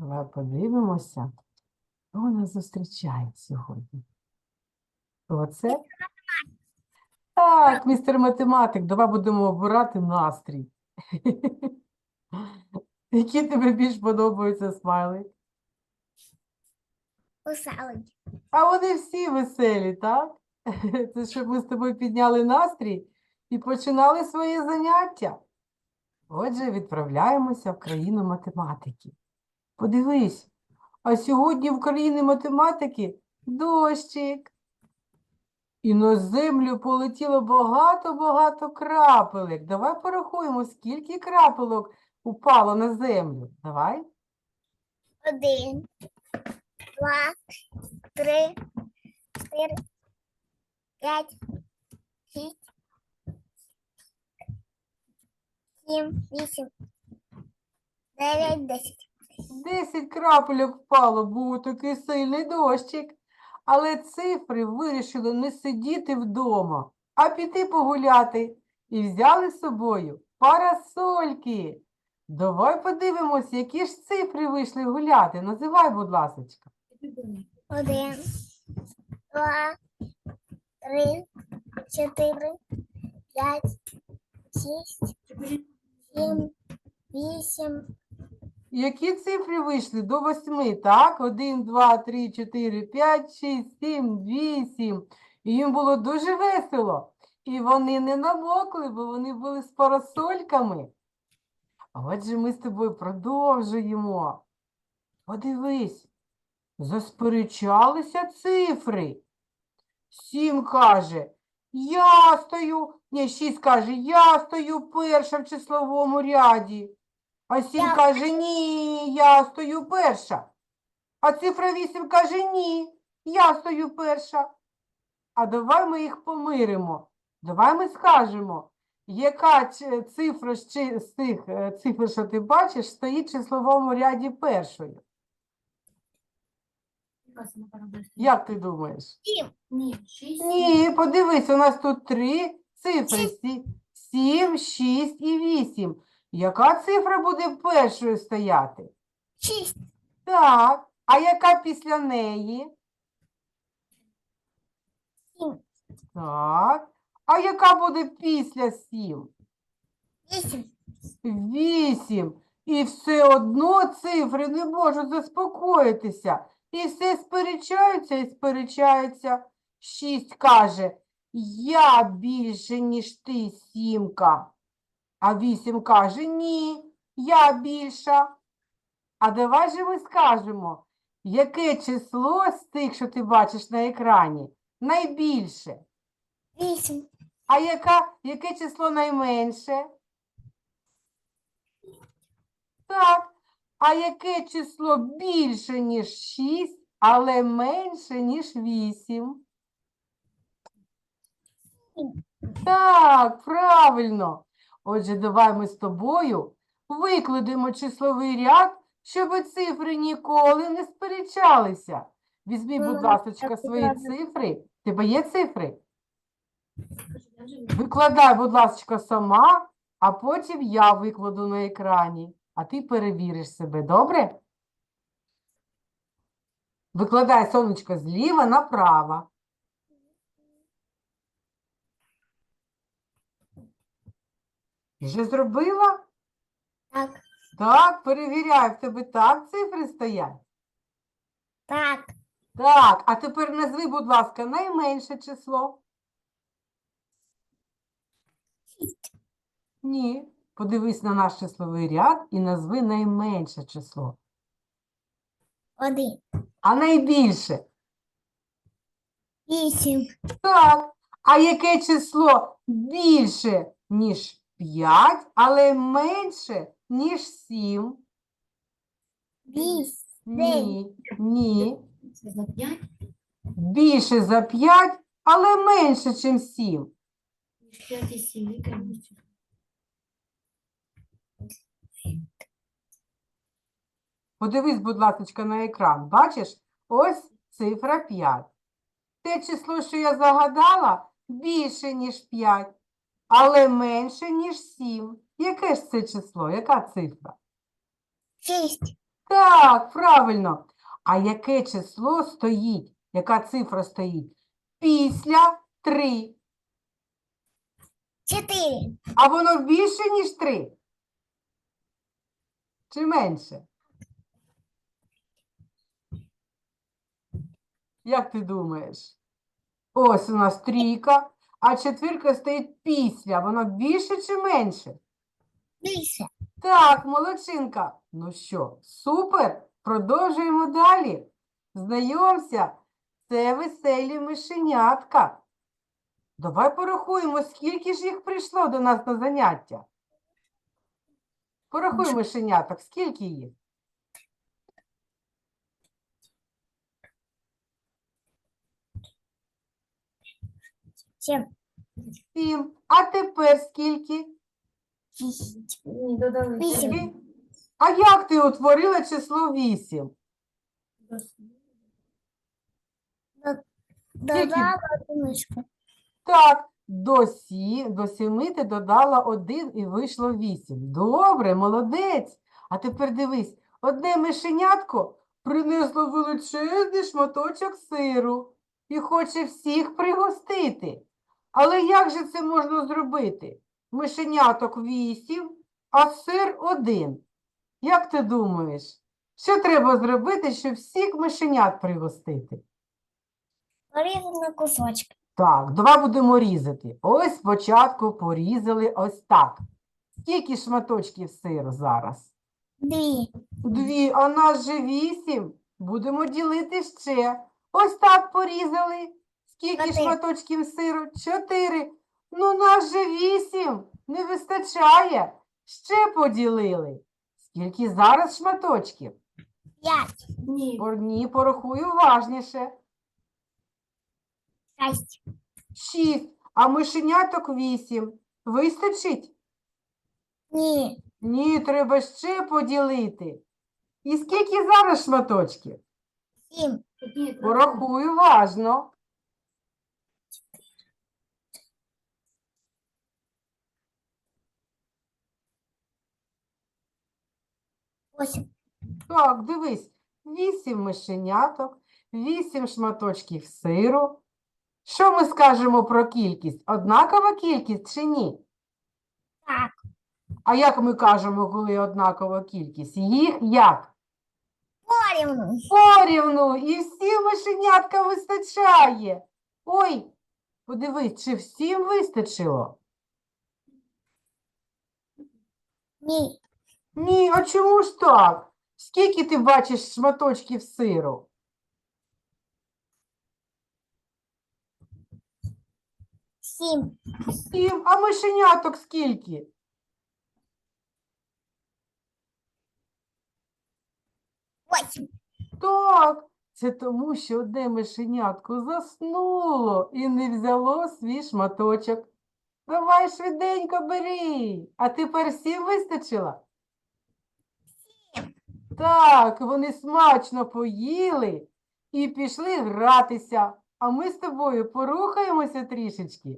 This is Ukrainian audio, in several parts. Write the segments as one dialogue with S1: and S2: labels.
S1: Давай подивимося, хто нас зустрічає сьогодні. Оце? Так, містер математик, давай будемо обирати настрій. Які тобі більш подобаються смайли?
S2: Русалочки.
S1: А вони всі веселі, так? Це щоб ми з тобою підняли настрій і починали своє заняття. Отже, відправляємося в країну математики. Подивись, а сьогодні в країні математики дощик. І на землю полетіло багато-багато крапелек. Давай порахуємо, скільки крапелок упало на землю. Давай.
S2: Один, два, три, чотири, п'ять, шість, сім, вісім, дев'ять, десять.
S1: Десять крапельок впало, був такий сильний дощик. Але цифри вирішили не сидіти вдома, а піти погуляти. І взяли з собою парасольки. Давай подивимось, які ж цифри вийшли гуляти. Називай, будь ласочка.
S2: Один, два, три, чотири, п'ять, шість, сім, вісім,
S1: Які цифри вийшли до восьми, так? Один, два, три, чотири, п'ять, шість, сім, вісім. І їм було дуже весело. І вони не намокли, бо вони були з парасольками. Отже, ми з тобою продовжуємо. Подивись, засперечалися цифри. Сім каже, я стою, ні, шість каже, я стою перша в числовому ряді. А сім
S2: Я
S1: каже, ні, я стою перша. А цифра вісім каже, ні, я стою перша. А давай ми їх помиримо. Давай ми скажемо, яка цифра з тих е, цифр, що ти бачиш, стоїть в числовому ряді першою. Як ти думаєш?
S3: Ні.
S1: Ні, подивись, у нас тут три цифри. сі- Сім, шість і вісім. Яка цифра буде першою стояти?
S2: шість,
S1: Так, а яка після неї?
S2: сім,
S1: Так. А яка буде після сім?
S2: вісім,
S1: Вісім. І все одно цифри не можуть заспокоїтися. І все сперечаються і сперечаються. Шість каже, я більше, ніж ти, сімка. А вісім каже, ні, я більша. А давай же ми скажемо, яке число з тих, що ти бачиш на екрані, найбільше?
S2: вісім,
S1: А яка, яке число найменше? Так. А яке число більше, ніж 6, але менше, ніж 8? Так, правильно. Отже, давай ми з тобою викладемо числовий ряд, щоб цифри ніколи не сперечалися. Візьмі, будь ласочка,
S2: так,
S1: свої цифри. Тебе є цифри? Викладай, будь ласка, сама, а потім я викладу на екрані, а ти перевіриш себе, добре? Викладай сонечко зліва направо. Вже зробила?
S2: так,
S1: Так, перевіряй, в тебе так цифри стоять?
S2: так,
S1: Так, а тепер назви, будь ласка, найменше число.
S2: шість,
S1: Ні. Подивись на наш числовий ряд і назви найменше число.
S2: один,
S1: А найбільше?
S2: вісім,
S1: Так. А яке число більше, ніж 5, але менше, ніж 7?
S2: вісім,
S1: Ні, ні.
S3: Це за п'ять,
S1: Більше за 5, але менше, ніж 7.
S3: між п'ять і сім. Яке?
S1: Подивись, будь ласка, на екран. Бачиш? Ось цифра 5. Те число, що я загадала, більше, ніж 5, але менше, ніж 7. Яке ж це число? Яка цифра?
S2: шість,
S1: Так, правильно. А яке число стоїть? Яка цифра стоїть? Після 3.
S2: Чотири.
S1: А воно більше, ніж 3? Чи менше? Як ти думаєш? Ось у нас трійка, а четвірка стоїть після. Воно більше чи менше?
S2: Більше.
S1: Так, молодчинка. Ну що, супер. Продовжуємо далі. Знайомся, це веселі мишенятка. Давай порахуємо, скільки ж їх прийшло до нас на заняття. Порахуй мишеняток, скільки їх?
S2: Сім.
S1: Сім. А тепер скільки?
S2: Шість.
S3: Ні, додали.
S2: Вісім.
S1: А як ти утворила число вісім?
S2: Додала.
S1: Так, до, сі, до сіми ти додала один і вийшло вісім. Добре, молодець. А тепер дивись, одне мишенятко принесло величезний шматочок сиру і хоче всіх пригостити. Але як же це можна зробити? Мишеняток вісім, а сир один. Як ти думаєш, що треба зробити, щоб всіх мишенят пригостити?
S2: Порізав на кусочки.
S1: Так, два будемо різати. Ось спочатку порізали ось так. Скільки шматочків сиру зараз?
S2: Дві.
S1: Дві, а нас же вісім. Будемо ділити ще. Ось так порізали. Скільки
S2: Чотири.
S1: шматочків сиру? Чотири. Ну, нас же вісім. Не вистачає. Ще поділили. Скільки зараз шматочків?
S2: П'ять.
S3: Ні.
S1: Ні, порахуй уважніше.
S2: Шість.
S1: Шість, а мишеняток вісім. Вистачить?
S2: Ні.
S1: Ні, треба ще поділити. І скільки зараз шматочків?
S2: Сім.
S1: Порахуй уважно. Так, дивись, вісім мишеняток, вісім шматочків сиру. Що ми скажемо про кількість? Однакова кількість чи ні?
S2: Так.
S1: А як ми кажемо, коли однакова кількість? Їх як?
S2: Порівну.
S1: Порівну, і всім мишенятка вистачає. Ой, подивись, чи всім вистачило?
S2: Ні.
S1: Ні, а чому ж так? Скільки ти бачиш шматочків сиру?
S2: Сім.
S1: Сім, а мишеняток скільки?
S2: Восім.
S1: Так, це тому, що одне мишенятко заснуло і не взяло свій шматочок. Давай швиденько бери. А тепер всім вистачило? Так, вони смачно поїли і пішли гратися. А ми з тобою порухаємося трішечки.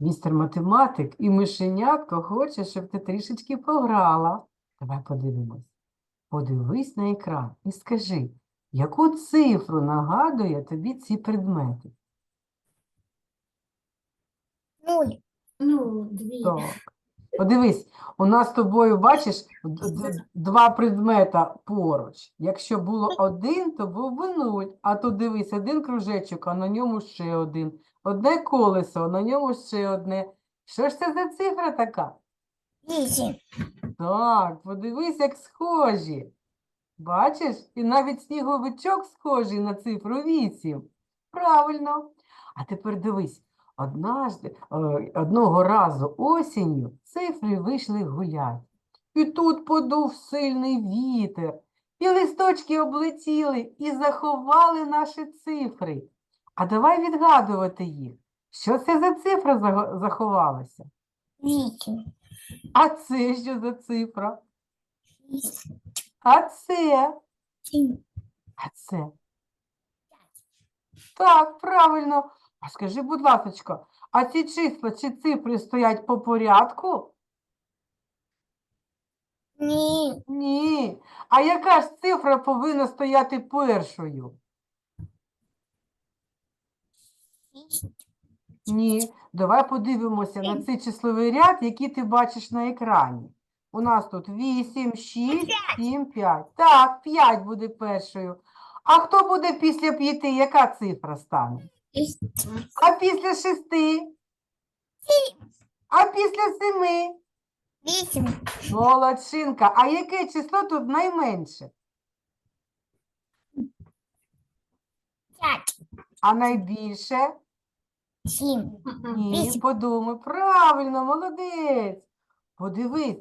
S1: Містер математик і мишенятко хоче, щоб ти трішечки пограла. Давай подивимось. Подивись на екран і скажи, яку цифру нагадує тобі ці предмети?
S2: Нуль.
S3: Ну, дві.
S1: Так. Подивись, у нас з тобою, бачиш, два предмета поруч. Якщо було один, то був би нуль. А тут дивись, один кружечок, а на ньому ще один. Одне колесо, а на ньому ще одне. Що ж це за цифра така?
S2: Вісім.
S1: Так, подивись, як схожі. Бачиш? І навіть сніговичок схожий на цифру 8. Правильно. А тепер дивись, однажди, е, одного разу осінню цифри вийшли гулять. І тут подув сильний вітер, і листочки облетіли і заховали наші цифри. А давай відгадувати їх. Що це за цифра заховалася?
S2: Вісім.
S1: А це що за цифра? А це? А це? Так, правильно. А скажи, будь ласочка, а ці числа чи цифри стоять по порядку?
S2: Ні.
S1: Ні. А яка ж цифра повинна стояти першою? Ні. Давай подивимося на цей числовий ряд, який ти бачиш на екрані. У нас тут 8, 6, 7, 5. Так, 5 буде першою. А хто буде після 5? Яка цифра стане? А після 6? А після 7?
S2: Вісім.
S1: Молодчинка. А яке число тут найменше?
S2: П'ять.
S1: А найбільше?
S2: Сім.
S1: Ні,
S2: Вісім.
S1: подумай. Правильно, молодець. Подивись,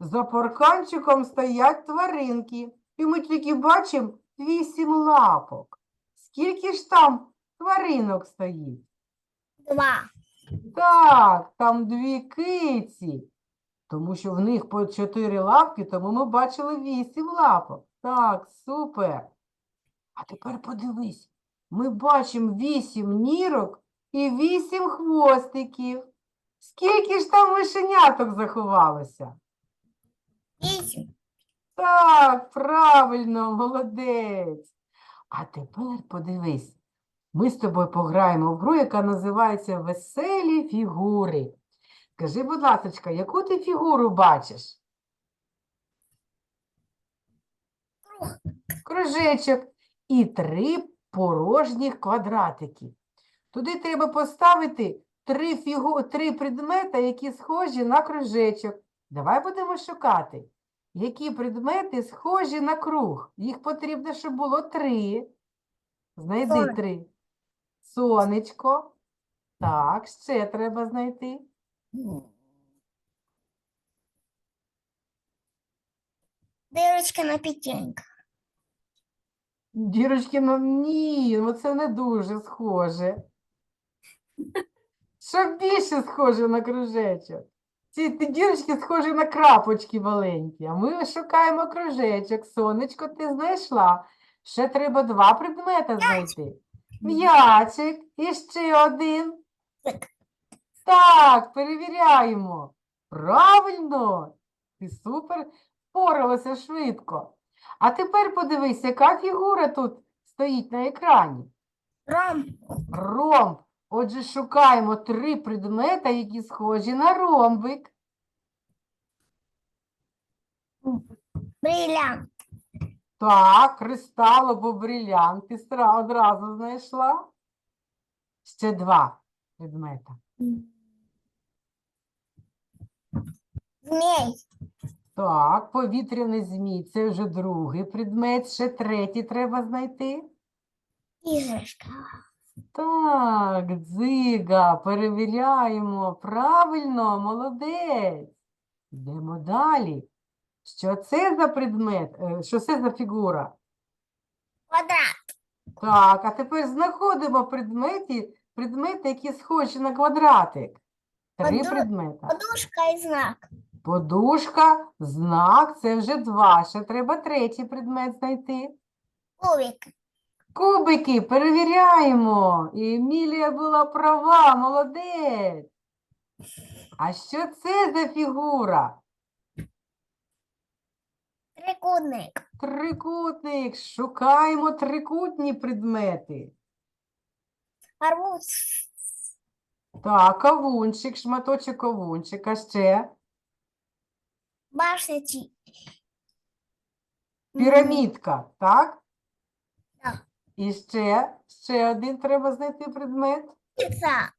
S1: за парканчиком стоять тваринки. І ми тільки бачимо вісім лапок. Скільки ж там тваринок стоїть?
S2: Два.
S1: Так, там дві киці. Тому що в них по чотири лапки, тому ми бачили вісім лапок. Так, супер. А тепер подивись, ми бачимо вісім нірок і вісім хвостиків. Скільки ж там мишеняток заховалося?
S2: Вісім.
S1: Так, правильно, молодець. А тепер подивись, ми з тобою пограємо в гру, яка називається Веселі фігури. Скажи, будь ласка, яку ти фігуру бачиш? Кружечок і три порожніх квадратики. Туди треба поставити три, фігу... три предмети, які схожі на кружечок. Давай будемо шукати. Які предмети схожі на круг? Їх потрібно, щоб було три. Знайди три. Сонечко. Так, ще треба знайти.
S2: Дирочка на п'ятінках.
S1: Дірочки, ну ні, ну це не дуже схоже. Що більше схоже на кружечок? Ці дірочки схожі на крапочки маленькі, а ми шукаємо кружечок. Сонечко, ти знайшла. Ще треба два предмета знайти. М'ячик і ще один.
S2: Так.
S1: Перевіряємо. Правильно. Ти супер впоралася швидко. А тепер подивись, яка фігура тут стоїть на екрані.
S2: Ром.
S1: Ромб. Отже, шукаємо три предмета, які схожі на ромбик.
S2: Брилянт.
S1: Так, кристал або брилянт. Ти стра- одразу знайшла. Ще два предмета.
S2: Змій.
S1: Так, повітряний змій. Це вже другий предмет. Ще третій треба знайти.
S2: Іграшка.
S1: Так, дзига, перевіряємо. Правильно, молодець. Йдемо далі. Що це за предмет? Е, Що це за фігура?
S2: Квадрат.
S1: Так, а тепер знаходимо предмети, предмети, які схожі на квадратик. Три
S2: Подо-
S1: предмета.
S2: Подушка і знак.
S1: Подушка, знак, це вже два. Ще треба третій предмет знайти.
S2: Кубик.
S1: Кубики, перевіряємо. І Емілія була права, молодець. А що це за фігура?
S2: Трикутник.
S1: Трикутник. Шукаємо трикутні предмети.
S2: Арбуз.
S1: Так, кавунчик, шматочок кавунчика ще.
S2: Башня чи.
S1: Пірамідка, так?
S2: Так.
S1: І ще, ще один треба знайти предмет.
S2: Піца.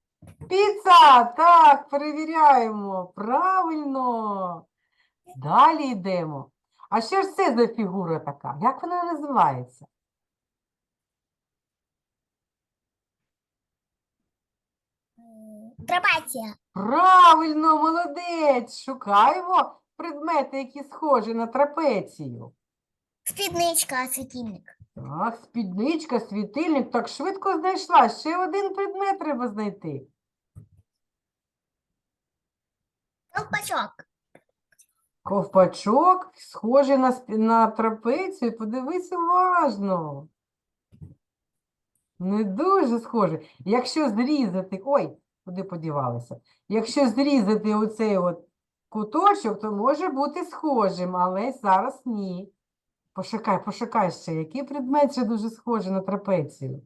S1: Піца, так, перевіряємо. Правильно. Далі йдемо. А що ж це за фігура така? Як вона називається?
S2: Трапеція.
S1: Правильно, молодець. Шукаємо предмети, які схожі на трапецію.
S2: Спідничка, світильник.
S1: Так, спідничка, світильник. Так швидко знайшла. Ще один предмет треба знайти.
S2: Ковпачок.
S1: Ковпачок, схожий на, спі- на трапецію. Подивись уважно. Не дуже схоже. Якщо зрізати, ой, куди подівалося? Якщо зрізати оцей от куточок, то може бути схожим, але зараз ні. Пошукай, пошукай ще, який предмет ще дуже схожий на трапецію.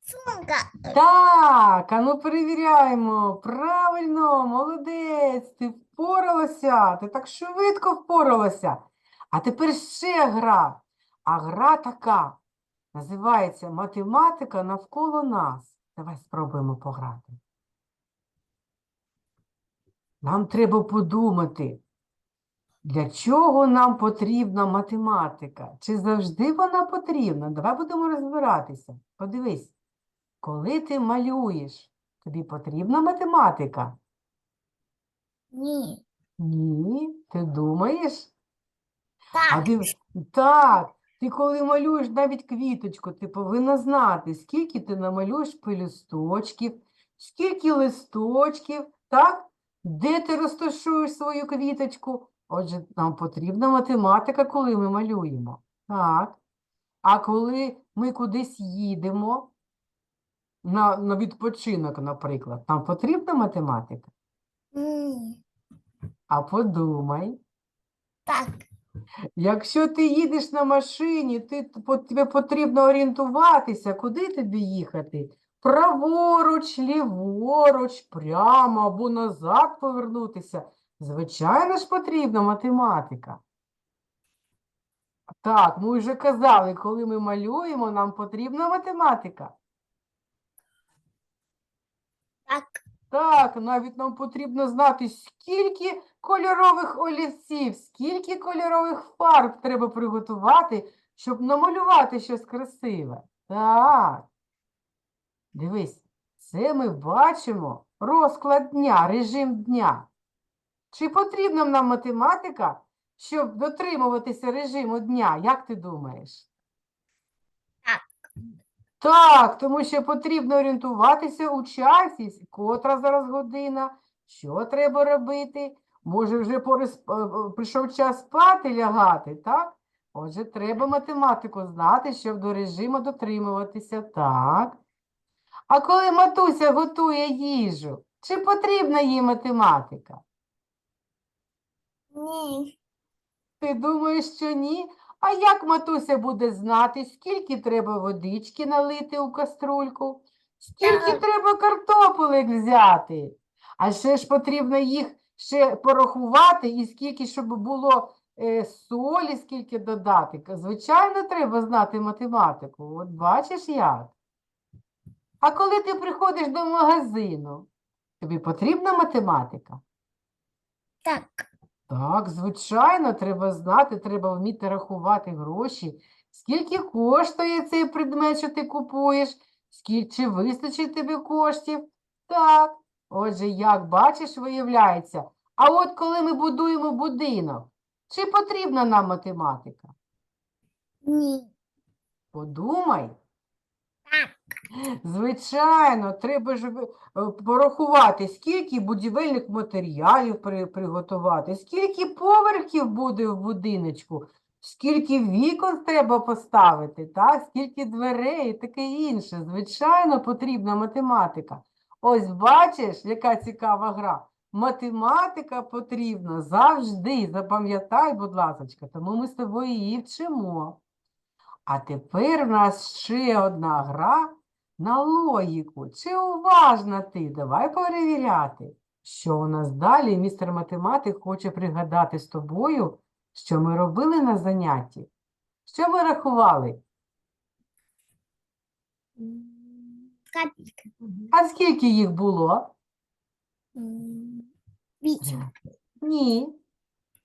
S2: Сумка.
S1: Так, а ну перевіряємо. Правильно, молодець, ти впоралася, ти так швидко впоралася. А тепер ще гра. А гра така називається Математика навколо нас. Давай спробуємо пограти. Нам треба подумати, для чого нам потрібна математика? Чи завжди вона потрібна? Давай будемо розбиратися. Подивись. Коли ти малюєш, тобі потрібна математика?
S2: Ні.
S1: Ні, ти думаєш? А
S2: Так.
S1: ти, так, ти коли малюєш навіть квіточку, ти повинна знати, скільки ти намалюєш пелюсточків, скільки листочків, так? Де ти розташуєш свою квіточку? Отже, нам потрібна математика, коли ми малюємо. Так. А коли ми кудись їдемо, на, на відпочинок, наприклад, нам потрібна математика?
S2: Ні.
S1: А подумай.
S2: Так.
S1: Якщо ти їдеш на машині, ти, по- тобі потрібно орієнтуватися, куди тобі їхати? Праворуч, ліворуч, прямо або назад повернутися. Звичайно ж потрібна математика. Так, ми вже казали, коли ми малюємо, нам потрібна математика.
S2: Так.
S1: Так, навіть нам потрібно знати, скільки кольорових олівців, скільки кольорових фарб треба приготувати, щоб намалювати щось красиве. Так. Дивись, це ми бачимо розклад дня, режим дня. Чи потрібна нам математика, щоб дотримуватися режиму дня? Як ти думаєш? Так, тому що потрібно орієнтуватися у часі, котра зараз година, що треба робити. Може, вже порис- е, е, прийшов час спати, лягати, так? Отже, треба математику знати, щоб до режиму дотримуватися, так. А коли матуся готує їжу, чи потрібна їй математика?
S2: Ні.
S1: Ти думаєш, що ні? А як матуся буде знати, скільки треба водички налити у каструльку? Скільки треба картопелек взяти? А ще ж потрібно їх ще порахувати, і скільки, щоб було е, солі, скільки додати. Звичайно, треба знати математику. От бачиш як? А коли ти приходиш до магазину, тобі потрібна математика?
S2: Так.
S1: Так, звичайно, треба знати, треба вміти рахувати гроші. Скільки коштує цей предмет, що ти купуєш? Скільки чи вистачить тобі коштів? Так. Отже, як бачиш, виявляється. А от коли ми будуємо будинок, чи потрібна нам математика?
S2: Ні.
S1: Подумай. Звичайно, треба ж е, порахувати, скільки будівельних матеріалів при, приготувати, скільки поверхів буде в будиночку, скільки вікон треба поставити, так? скільки дверей і таке інше. Звичайно, потрібна математика. Ось бачиш, яка цікава гра. Математика потрібна завжди. Запам'ятай, будь ласка, тому ми з тобою її вчимо. А тепер у нас ще одна гра на логіку. Чи уважна ти? Давай перевіряти, що у нас далі містер математик хоче пригадати з тобою, що ми робили на занятті. Що ми рахували?
S2: Капелька.
S1: А скільки їх було?
S2: Вісім.
S1: Ні,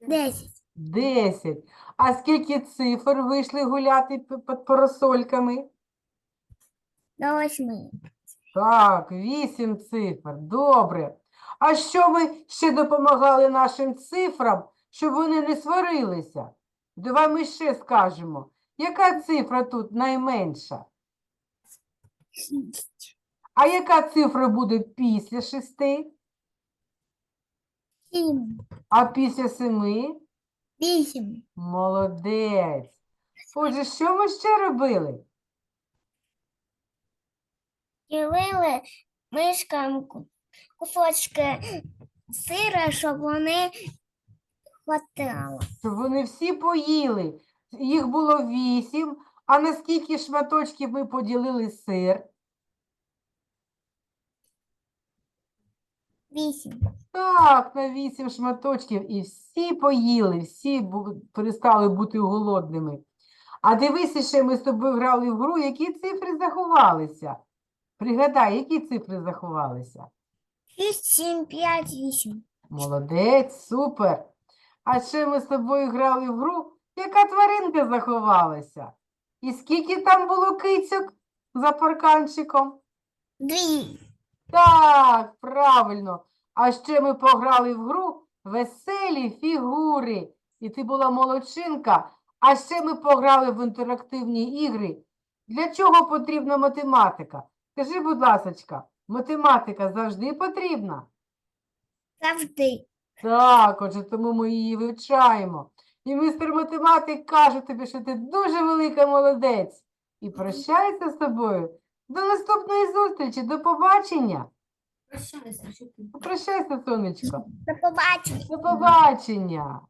S2: Десять.
S1: десять. А скільки цифр вийшли гуляти під парасольками?
S2: До восьми.
S1: Так, вісім цифр. Добре. А що ми ще допомагали нашим цифрам, щоб вони не сварилися? Давай ми ще скажемо. Яка цифра тут найменша?
S2: Шість.
S1: А яка цифра буде після шести?
S2: Сім.
S1: А після семи?
S2: Вісім.
S1: Молодець. Отже, що ми ще робили?
S2: Ділили мишкам ку- кусочки сира, щоб вони хватало.
S1: Щоб вони всі поїли. Їх було вісім. А на скільки шматочків ми поділили сир?
S2: Вісім.
S1: Так, на вісім шматочків. І всі поїли, всі бу- перестали бути голодними. А дивися, ще ми з тобою грали в гру, які цифри заховалися. Пригадай, які цифри заховалися.
S2: Шість, сім, п'ять, вісім.
S1: Молодець, супер. А ще ми з тобою грали в гру, яка тваринка заховалася. І скільки там було кицьок за парканчиком?
S2: Дві.
S1: Так, правильно. А ще ми пограли в гру веселі фігури. І ти була молодчинка. А ще ми пограли в інтерактивні ігри. Для чого потрібна математика? Скажи, будь ласочка, математика завжди потрібна?
S2: Завжди.
S1: Так, отже, тому ми її вивчаємо. І містер математик каже тобі, що ти дуже велика молодець. І прощається з тобою. До наступної зустрічі, до побачення.
S3: Прощайся.
S1: Прощайся, сонечко.
S2: До побачення.
S1: До побачення.